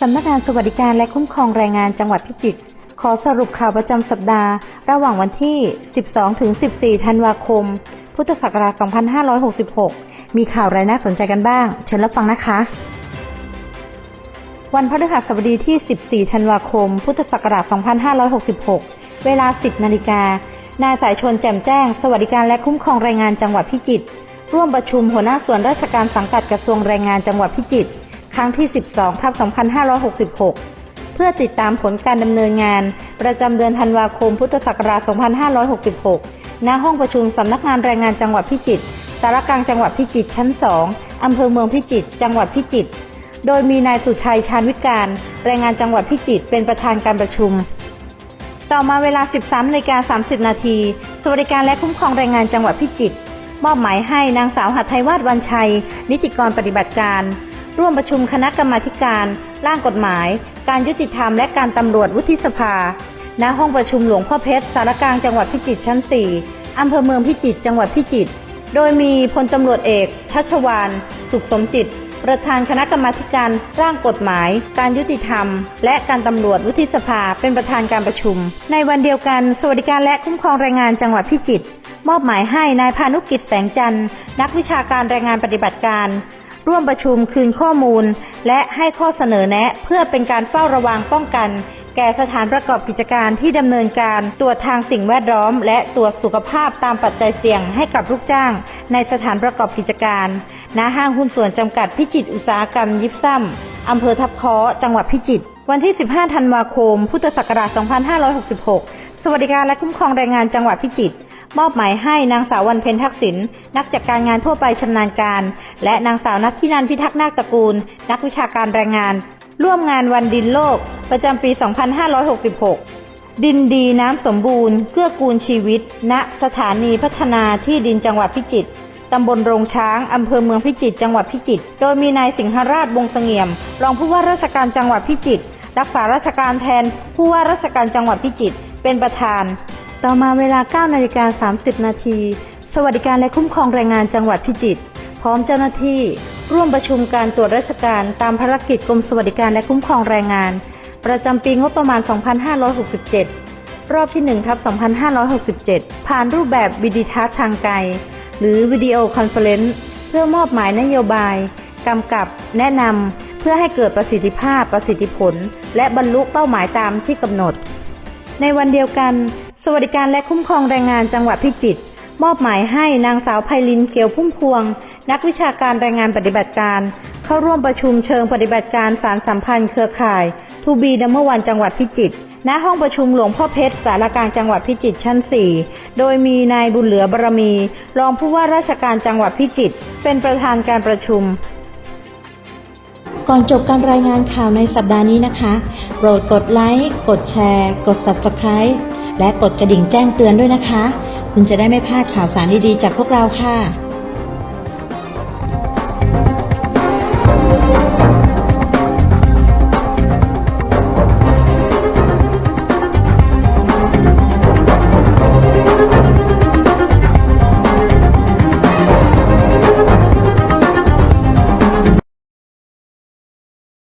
สำนักงานสวัสดิการและคุ้มครองแรงงานจังหวัดพิจิตรขอสรุปข่าวประจำสัปดาห์ ระหว่างวันที่ 12 ถึง 14 ธันวาคม พุทธศักราช 2566 มีข่าวอะไรน่าสนใจกันบ้าง เชิญรับฟังนะคะ วันพฤหัสบดีที่ 14 ธันวาคม พุทธศักราช 2566 เวลา 10 นาฬิกา นายสายชนแจ่มแจ้ง สวัสดิการและคุ้มครองแรงงานจังหวัดพิจิตร ร่วมประชุมหัวหน้าส่วนราชการสังกัดกระทรวงแรงงานจังหวัดพิจิตร ครั้งที่ 12 ทับ 2566 เพื่อติดตามผลการดำเนินงาน ประจำเดือนธันวาคม พุทธศักราช 2566 ณ ห้องประชุมสำนักงานแรงงานจังหวัดพิจิตร สารกลางจังหวัดพิจิตรชั้น 2 อำเภอเมืองพิจิตร จังหวัดพิจิตร โดยมีนายสุชัยชาญวิการ แรงงานจังหวัดพิจิตร เป็นประธานการประชุม ต่อมาเวลา 13นาฬิกา30 นาทีสวัสดิการและคุ้มครองแรงงานจังหวัดพิจิตร มอบหมายให้นางสาวหัตถยวาดวันชัย นิติกรปฏิบัติการ ร่วมประชุมคณะกรรมาการ ร่างกฎหมาย การยุติธรรมและการตำรวจวุฒิสภา ณ ห้องประชุมหลวงพ่อเพชร สารกลางจังหวัดพิจิตรชั้น 4 อำเภอเมืองพิจิตร จังหวัดพิจิตร โดยมีพลตำรวจเอก ชัชวาน สุขสมจิต ประธานคณะกรรมาการร่างกฎหมาย การยุติธรรม และการตำรวจวุฒิสภา เป็นประธานการประชุม ในวันเดียวกัน สวัสดิการและคุ้มครองแรงงานจังหวัดพิจิตรมอบหมายให้นายพานุกิจแสงจันทร์ นักวิชาการแรงงานปฏิบัติการ ร่วมประชุมคืนข้อมูล และให้ข้อเสนอแนะ เพื่อเป็นการเฝ้าระวังป้องกัน แก่สถานประกอบกิจการที่ดำเนินการตรวจทางสิ่งแวดล้อม และตรวจสุขภาพตามปัจจัยเสี่ยงให้กับลูกจ้าง ในสถานประกอบกิจการณห้างหุ้นส่วนจำกัดพิจิตรอุตสาหกรรมยิปซัมอำเภอทับค้อจังหวัดพิจิตรวันที่ 15 ธันวาคม พุทธศักราช 2566 สวัสดิการและคุ้มครองแรงงานจังหวัดพิจิตร มอบหมายให้นางสาววันเพ็ญทักษิณนักจัดการงานทั่วไปชำนาญการ และนางสาวนัทธินันพิทักษ์นาคตระกูล นักวิชาการแรงงาน ร่วมงานวันดินโลก ประจำปี 2566 ดินดีน้ำสมบูรณ์เกื้อกูลชีวิต ณสถานีพัฒนาที่ดินจังหวัดพิจิตรตำบลโรงช้าง อำเภอเมืองพิจิตร จังหวัดพิจิตร โดยมีนายสิงหราชวงเสงี่ยม รองผู้ว่าราชการจังหวัดพิจิตร รักษาราชการแทนผู้ว่าราชการจังหวัดพิจิตร เป็นประธาน ต่อมาเวลา 9 นาฬิกา 30 นาที สวัสดิการและคุ้มครองแรงงานจังหวัดพิจิตร พร้อมเจ้าหน้าที่ ร่วมประชุมการตรวจราชการตามภารกิจกรมสวัสดิการและคุ้มครองแรงงาน ประจำปีงบประมาณ 2567 รอบที่1ทับ2567 ผ่านรูปแบบวิดีทัศน์ทางไกล หรือวิดีโอคอนเฟอเรนซ์เพื่อมอบหมายนโยบาย กำกับ แนะนำ เพื่อให้เกิดประสิทธิภาพ ประสิทธิผล และบรรลุเป้าหมายตามที่กำหนด ในวันเดียวกัน สวัสดิการและคุ้มครองแรงงานจังหวัดพิจิตรมอบหมายให้นางสาวไพลินเขียวพุ่มพวง นักวิชาการแรงงานปฏิบัติการ เข้าร่วมประชุมเชิงปฏิบัติการสารสัมพันธ์เครือข่ายทูบีดัมเมอร์วันจังหวัดพิจิตรณห้องประชุมหลวงพ่อเพชรสารกลางจังหวัดพิจิตรชั้น 4 โดยมีนายบุญเหลือบารมี รองผู้ว่าราชการจังหวัดพิจิตรเป็นประธานการประชุมก่อนจบการรายงานข่าวในสัปดาห์นี้นะคะ โปรดกดไลค์ กดแชร์ กด Subscribe และกดกระดิ่งแจ้งเตือนด้วยนะคะ คุณจะได้ไม่พลาดข่าวสารดีๆจากพวกเราค่ะ